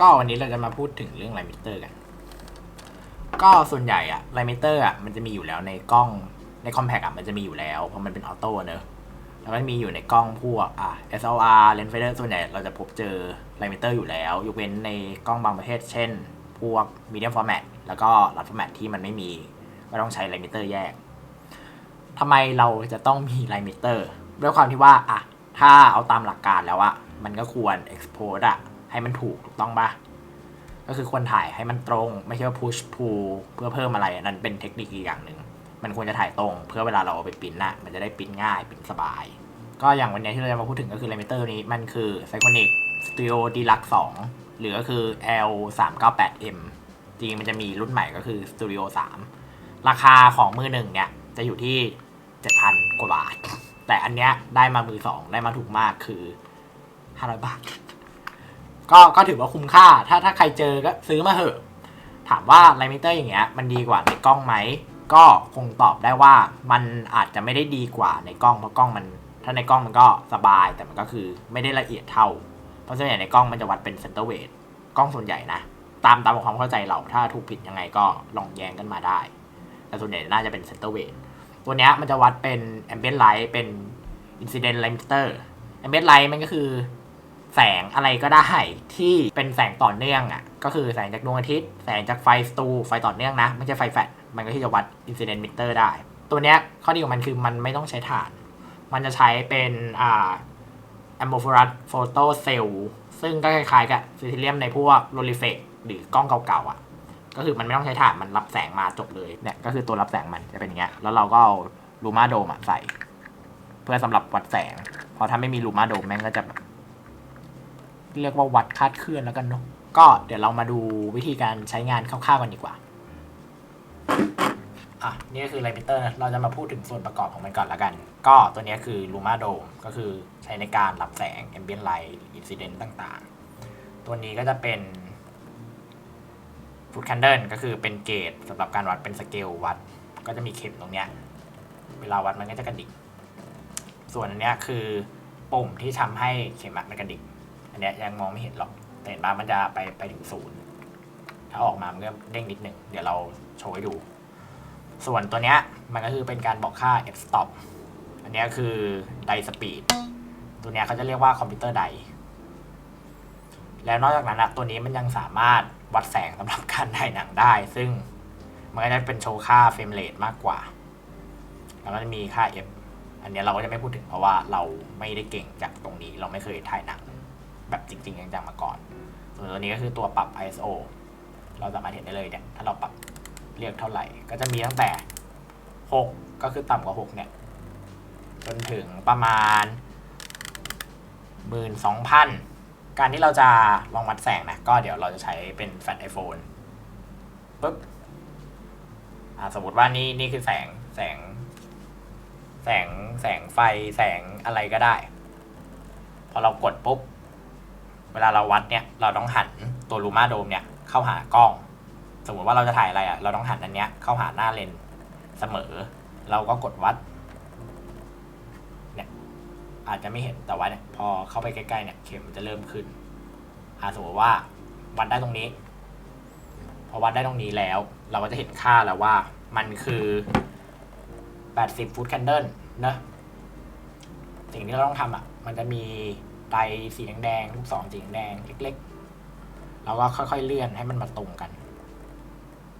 ก็วันนี้เราจะมาพูดถึงเรื่องไลมิเตอร์กัน ก็ส่วนใหญ่อะไลมิเตอร์อะมันจะมีอยู่แล้วในกล้องในคอมแพกอะมันจะมีอยู่แล้วเพราะมันเป็นออโต้เนอะแล้วก็มีอยู่ในกล้องพวกอะ SLR lens fader ส่วนใหญ่เราจะพบเจอไลมิเตอร์อยู่แล้ว ยกเว้นในกล้องบางประเภทเช่น พวก medium format แล้วก็ large format ที่มันไม่มีก็ต้องใช้ไลมิเตอร์แยกทำไมเราจะต้องมีไลมิเตอร์ด้วยความที่ว่าอะถ้าเอาตามหลักการแล้วอะมันก็ควร expose อะ ให้มันถูกถูกต้องปะก็คือควรถ่ายให้มันตรง ไม่ใช่ว่า push pull เพื่อเพิ่มอะไรนนั้นเป็นเทคนิคอีกอย่างหนึ่งมันควรจะถ่ายตรง เพื่อเวลาเราเอาไปปริ้นน่ะมันจะได้ปริ้นง่ายปริ้นสบาย ก็อย่างวันนี้ที่เราจะมาพูดถึงก็คือ l ลมิเตอร์นี้มันคือ p s y c h o n i c Studio Deluxe 2หรือก็คือ L 3 9 8 M จริงมันจะมีรุ่นใหม่ก็คือ Studio 3 ราคาของมือหนึ่งเนี่ย จะอยู่ที่ 7,000 กว่าบาท แต่อันเนี้ยได้มามือสองได้มาถูกมากคือ 500 บาท ก็ก็ถือว่าคุ้มค่า ถ้าถ้าใครเจอก็ซื้อมาเถอะ ถามว่าไลมิเตอร์อย่างเงี้ยมันดีกว่าในกล้องไหม ก็คงตอบได้ว่ามันอาจจะไม่ได้ดีกว่าในกล้องเพราะกล้องมันถ้าในกล้องมันก็สบายแต่มันก็คือไม่ได้ละเอียดเท่า เพราะส่วนใหญ่ในกล้องมันจะวัดเป็นเซนเตอร์เวทกล้องส่วนใหญ่นะ ตามตามความเข้าใจเราถ้าถูกผิดยังไงก็ลองแย้งกันมาได้ แต่ส่วนใหญ่น่าจะเป็นเซนเตอร์เวทตัวเนี้ยมันจะวัดเป็น ambient light เป็น incident limiter ambient light มันก็คือ แสงอะไรก็ได้ที่เป็นแสงต่อเนื่องอะก็คือแสงจากดวงอาทิตย์ แสงจากไฟสตูไฟต่อเนื่องนะ ไม่ใช่ไฟแฟลชมันก็ที่จะวัด incident meter ได้ ตัวเนี้ยข้อดีของมันคือมันไม่ต้องใช้ถ่าน มันจะใช้เป็นอ่า amorphous photo cell ซึ่งก็คล้ายๆกับซิลิเลียมในพวก r o l i f e x หรือกล้องเก่าๆอะก็คือมันไม่ต้องใช้ถ่านมันรับแสงมาจบเลยเนี่ยก็คือตัวรับแสงมันจะเป็นอย่างเงี้ยแล้วเราก็เอาลูมาโดมใส่ เพื่อสำหรับวัดแสงพราะถ้าไม่มีลูมาโดมแม่งก็จะแบบ เรียกว่าวัดคาดเคลื่อนแล้วกันเนาะก็เดี๋ยวเรามาดูวิธีการใช้งานคร่าวๆกันดีกว่าอะนี่ก็คือไลมิเตอร์ เราจะมาพูดถึงส่วนประกอบของมันก่อนแล้วกัน ก็ตัวนี้คือ Luma Dome ก็คือใช้ในการรับแสง Ambient Light Incident ต่างๆ ตัวนี้ก็จะเป็น Foot Candle ก็คือเป็นเกจสำหรับการวัดเป็นสเกลวัด ก็จะมีเข็มตรงเนี้ยเวลาวัดมันก็จะกระดิก ส่วนอันเนี้ยคือปุ่มที่ทำให้เข็มมันกระดิก อันเนี้ยยังมองไม่เห็นหรอกแต่เห็นมามันจะไปไปถึงศูนย์ถ้าออกมามันก็เด้งนิดหนึ่งเดี๋ยวเราโชว์ให้ดู ส่วนตัวเนี้ยมันก็คือเป็นการบอกค่า f stop อันนี้คือไดสปีดตัวเนี้ยเขาจะเรียกว่าคอมพิวเตอร์ไดแล้วนอกจากนั้นอะตัวนี้มันยังสามารถวัดแสงสำหรับการถ่ายหนังได้ ซึ่งมันก็จะเป็นโชว์ค่าเฟรมเรทมากกว่า แล้วก็จะมีค่า f อันนี้เราก็จะไม่พูดถึงเพราะว่าเราไม่ได้เก่งจากตรงนี้เราไม่เคยถ่ายหนัง แบบจริง ๆ จังๆมาก่อน ส่วนตัวนี้ก็คือตัวปรับ ISO เราสามารถเห็นได้เลยเนี่ย ถ้าเราปรับเรียกเท่าไหร่ ก็จะมีตั้งแต่ 6 ก็คือต่ำกว่า 6 เนี่ย จนถึงประมาณ 12,000 การที่เราจะลองวัดแสงนะ ก็เดี๋ยวเราจะใช้เป็นแฟลชไอโฟนปุ๊บสมมติว่านี่นี่คือแสงแสง แสงแสงไฟแสงอะไรก็ได้ พอเรากดปุ๊บ เวลาเราวัดเนี่ยเราต้องหันตัวลูมาโดมเนี่ยเข้าหากล้อง สมมติว่าเราจะถ่ายอะไรอะเราต้องหันอันเนี้ยเข้าหาหน้าเลนเสมอ เราก็กดวัดเนี่ยอาจจะไม่เห็นแต่ว่าเนี่ยพอเข้าไปใกล้ๆเนี่ยเข็มจะเริ่มขึ้นอาสมมติว่าวัดได้ตรงนี้ พอวัดได้ตรงนี้แล้ว เราก็จะเห็นค่าแล้วว่ามันคือ80ฟุตแคนเดิลเนอะสิ่งที่เราต้องทำอะมันจะมี ไดสีแดงๆลูกศรสีแดงเล็กๆเราก็ค่อยๆเลื่อนให้มันมาตรงกัน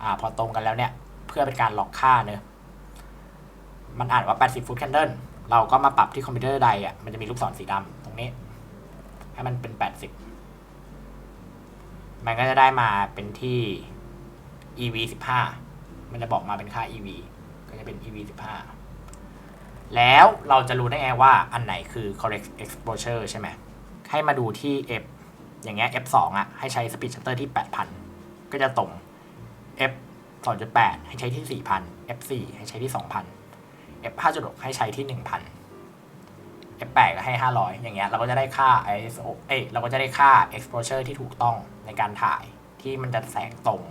อ่า พอตรงกันแล้วเนี่ย เพื่อเป็นการล็อกค่าเนอะมันอ่านว่า 80 ฟุตแคนเดิลเราก็มาปรับที่คอมพิวเตอร์ไดอะ มันจะมีลูกศรสีดำตรงนี้ ให้มันเป็น 80 มันก็จะได้มาเป็นที่ EV 15 มันจะบอกมาเป็นค่า EV ก็จะเป็น EV 15 แล้วเราจะรู้ได้ไงว่าอันไหนคือ correct exposure ใช่ไหม ให้มาดูที่ F อย่างเงี้ย F 2อะให้ใช้ speed shutter ที่ 8,000 ก็จะตรง F 2.8 ให้ใช้ที่ 4,000 F 4ให้ใช้ที่ 2,000 F 5.6ให้ใช้ที่ 1,000 F 8ก็ให้ 500 อย่างเงี้ยเราก็จะได้ค่า ISO เอ้ยเราก็จะได้ค่า exposure ที่ถูกต้องในการถ่ายที่มันจะแสงตรง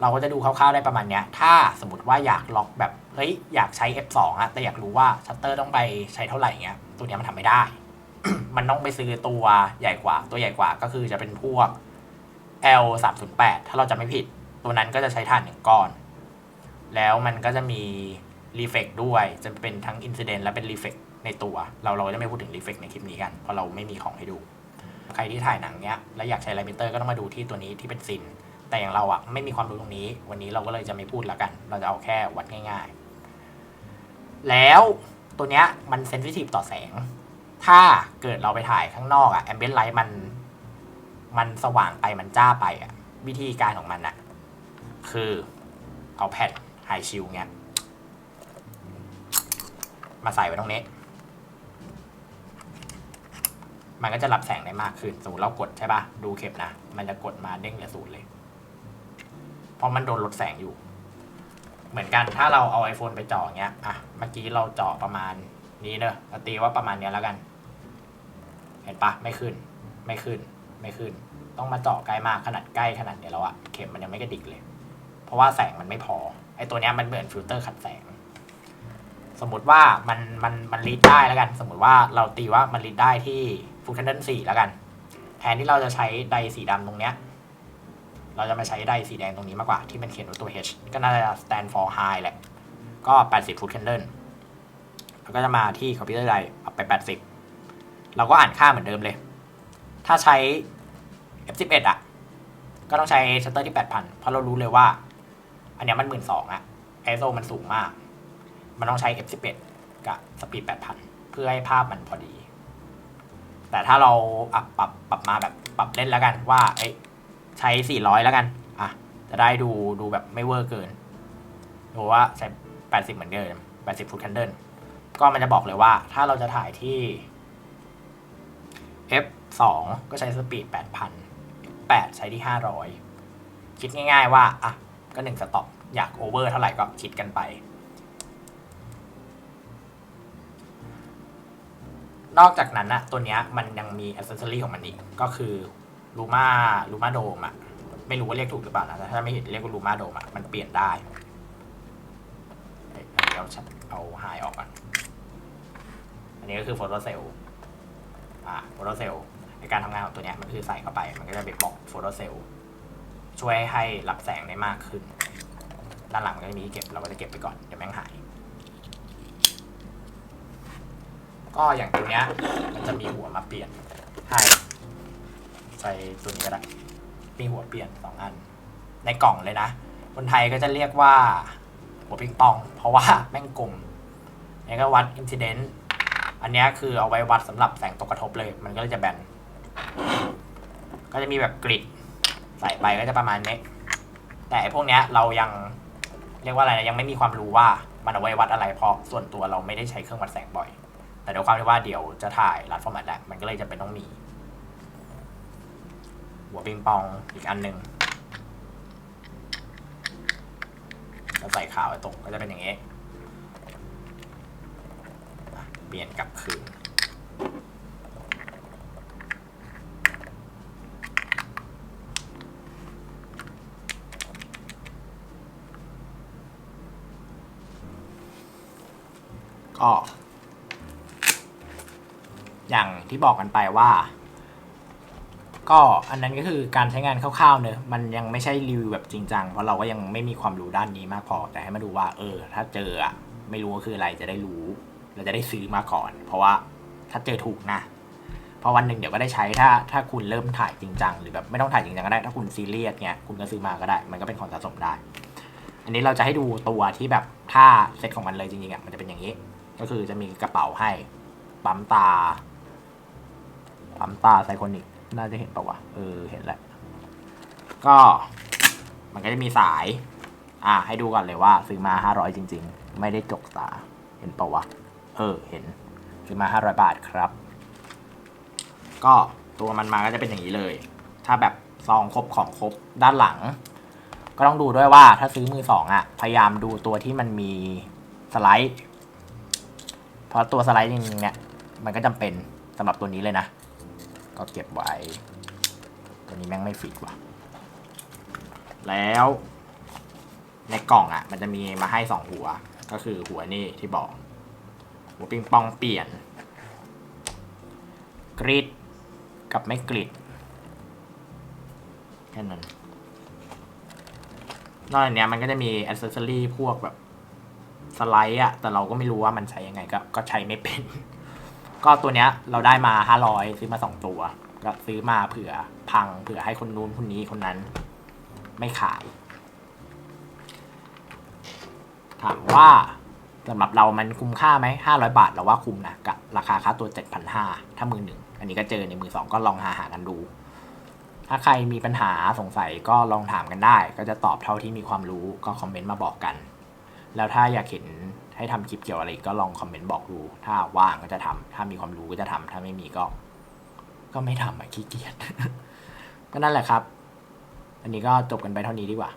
เราก็จะดูคร่าวๆได้ประมาณเนี้ย ถ้าสมมติว่าอยากล็อกแบบเฮ้ยอยากใช้ F2 อะแต่อยากรู้ว่าชัตเตอร์ต้องไปใช้เท่าไหร่เงี้ย ตัวเนี้ยมันทำไม่ได้ มันต้องไปซื้อตัวใหญ่กว่า ตัวใหญ่กว่าก็คือจะเป็นพวก L 3 0 8ถ้าเราจะไม่ผิด ตัวนั้นก็จะใช้ถ่านหนึ่งก้อน แล้วมันก็จะมีรีเฟกด้วย จะเป็นทั้งอินซิเดนต์และเป็นรีเฟกในตัว เราเราจะไม่พูดถึงรีเฟกในคลิปนี้กัน เพราะเราไม่มีของให้ดู ใครที่ถ่ายหนังเนี้ย แล้วอยากใช้ไลมิเตอร์ก็ต้องมาดูที่ตัวนี้ที่เป็นซิน แต่อย่างเราอะไม่มีความรู้ตรงนี้ วันนี้เราก็เลยจะไม่พูดละกัน เราจะเอาแค่วัดง่าย ๆ แล้ว ตัวเนี้ยมันเซนซิทีฟต่อแสง ถ้าเกิดเราไปถ่ายข้างนอกอะแอมเบียนไลท์มัน มันสว่างไปมันจ้าไปอะวิธีการของมันอะคือเอาแผ่นไฮชิลเงี้ย มาใส่ไว้ตรงนี้ มันก็จะรับแสงได้มากขึ้น สมมติเรากดใช่ปะดูเข็มนะ มันจะกดมาเด้งเหลือศูนย์เลย เพราะมันโดนลดแสงอยู่ เหมือนกันถ้าเราเอา iPhone ไปจ่อเงี้ยอะเมื่อกี้เราจ่อประมาณนี้เนอะเราตีว่าประมาณเนี้ยแล้วกัน เห็นปะไม่ขึ้น ไม่ขึ้น ไม่ขึ้น ต้องมาเจาะใกล้มากขนาดใกล้ขนาดเนี้ยแล้วอะเข็มมันยังไม่กระดิกเลย เพราะว่าแสงมันไม่พอไอตัวเนี้ยมันเหมือนฟิลเตอร์ขัดแสง สมมติว่ามันมันมันรีดได้แล้วกัน สมมติว่าเราตีว่ามันรีดได้ที่ฟูคันเดนสี่แล้วกัน แทนที่เราจะใช้ไดสีดำตรงเนี้ย เราจะมาใช้ไดสีแดงตรงนี้มากกว่าที่มันเขียนว่าตัว H ก็น่าจะ stand for high แหละ ก็ 80ฟุต candle แล้วก็จะมาที่คอมพิวเตอร์ไดปรับไป 80 เราก็อ่านค่าเหมือนเดิมเลย ถ้าใช้ F11 อะ ก็ต้องใช้ชัตเตอร์ที่ 8,000 เพราะเรารู้เลยว่า อันเนี้ยมัน12,000อะ ISO มันสูงมาก มันต้องใช้ F11 กับสปีด 8,000 เพื่อให้ภาพมันพอดี แต่ถ้าเราอัพปรับปรับมาแบบปรับเล่นแล้วกันว่าเอ้ย ใช้ 400 แล้วกัน อะ จะได้ดูดูแบบไม่เวอร์เกิน ดูว่าใช้ 80 เหมือนเดิม 80ฟุตคันเดิลก็มันจะบอกเลยว่า ถ้าเราจะถ่ายที่ F2 ก็ใช้สปีด 8,000 F8 ใช้ที่ 500 คิดง่าย ๆ ว่า อะ ก็หนึ่งสต็อปอยากโอเวอร์เท่าไหร่ก็คิดกันไป นอกจากนั้นนะตัวนี้มันยังมีอ c เซสซอรี่ของมันอีก ก็คือ ลูมาลูมาโดมอะไม่รู้ว่าเรียกถูกหรือเปล่านะแต่ถ้าไม่เห็นเรียกว่าลูมาโดมอะมันเปลี่ยนได้เอ้ยอันเราชัดเอาไฮออกก่อนอันนี้ก็คือโฟโตเซลล์อ่าโฟโตเซลล์ในการทำงานของตัวเนี้ยมันคือใส่เข้าไป มันก็จะไปบล็อกโฟโตเซลล์ช่วยให้รับแสงได้มากขึ้น ด้านหลังมันก็จะมีเก็บเราก็จะเก็บไปก่อนเดี๋ยวแม่งหาย ก็อย่างตัวเนี้ยมันจะมีหัวมาเปลี่ยนให้ ใส่ตัวนี้ก็ได้มีหัวเปลี่ยนสองอัน ในกล่องเลยนะ คนไทยก็จะเรียกว่า หัวปิงปอง เพราะว่าแม่งกลมนี่ก็วัดอินซิเดนต์อันนี้คือเอาไว้วัดสำหรับแสงตกกระทบเลย มันก็เลยจะแบน ก็จะมีแบบกริดใส่ไปก็จะประมาณนี้ แต่พวกเนี้ยเรายังเรียกว่าอะไรนะยังไม่มีความรู้ว่ามันเอาไว้วัดอะไรเพราะส่วนตัวเราไม่ได้ใช้เครื่องวัดแสงบ่อย แต่ด้วยความที่ว่าเดี๋ยวจะถ่ายรัดฟอร์แมตแหลมันก็เลยจะเป็นต้องมี หัวปิงปองอีกอันหนึ่งแล้วใส่ขาวไว้ตรงก็จะเป็นอย่างนี้เปลี่ยนกลับคืนก็อย่างที่บอกกันไปว่า ก็อันนั้นก็คือการใช้งานคร่าวๆเนอะมันยังไม่ใช่รีวิวแบบจริงจังเพราะเราก็ยังไม่มีความรู้ด้านนี้มากพอ แต่ให้มาดูว่า เออ ถ้าเจออะไม่รู้ว่าคืออะไรจะได้รู้เราจะได้ซื้อมาก่อน เพราะว่าถ้าเจอถูกนะเพราะวันหนึ่งเดี๋ยวก็ได้ใช้ถ้าถ้าคุณเริ่มถ่ายจริงจังหรือแบบไม่ต้องถ่ายจริงจังก็ได้ถ้าคุณซีเรียสเงี้ยคุณก็ซื้อมาก็ได้ มันก็เป็นของสะสมได้ อันนี้เราจะให้ดูตัวที่แบบถ้าเซตของมันเลยจริงๆอะมันจะเป็นอย่างนี้ ก็คือจะมีกระเป๋าให้ปั๊มตาปั๊มตาไซโคนิก น่าจะเห็นปะวะ เออ เห็นแหละ ก็ มันก็จะมีสาย อะให้ดูก่อนเลยว่า ซื้อมา 500 จริง ๆ ไม่ได้จกตา เห็นปะวะ เออ เห็น ซื้อมา 500 บาทครับ ก็ตัวมันมาก็จะเป็นอย่างนี้เลย ถ้าแบบซองครบของครบด้านหลัง ก็ต้องดูด้วยว่าถ้าซื้อมือสองอะ พยายามดูตัวที่มันมีสไลด์ เพราะตัวสไลด์จริงๆเนี่ย มันก็จำเป็นสำหรับตัวนี้เลยนะ ก็เก็บไว้ ตัวนี้แม่งไม่ฟิตว่ะ แล้วในกล่องอะ มันจะมีมาให้สองหัว ก็คือหัวนี่ที่บอก หัวปิงปองเปลี่ยน กริดกับไม่กริดแค่นั้น นอกจากนี้มันก็จะมีอ c เซ s ซอรี่พวกแบบสไลด์อะแต่เราก็ไม่รู้ว่ามันใช้ยังไงก็ก็ใช้ไม่เป็น ก็ตัวเนี้ยเราได้มาห้าร้อยซื้อมาสองตัว ก็ซื้อมาเผื่อพัง เผื่อให้คนนู้นคนนี้คนนั้น ไม่ขาย ถามว่าสำหรับเรามันคุ้มค่าไหมห้าร้อยบาทเราว่าคุ้มนะกับราคาค่าตัวเจ็ดพันห้าถ้ามือหนึ่ง อันนี้ก็เจอในมือสองก็ลองหาหากันดู ถ้าใครมีปัญหาสงสัยก็ลองถามกันได้ ก็จะตอบเท่าที่มีความรู้ก็คอมเมนต์มาบอกกัน แล้วถ้าอยากเห็น ให้ทำคลิปเกี่ยวอะไรกก็ลองคอมเมนต์บอกดู ถ้าว่างก็จะทำถ้ามีความรู้ก็จะทำถ้าไม่มีก็ ก็ไม่ทำอะขี้เกียจก็นั่นแหละครับ อันนี้ก็จบกันไปเท่านี้ดีกว่า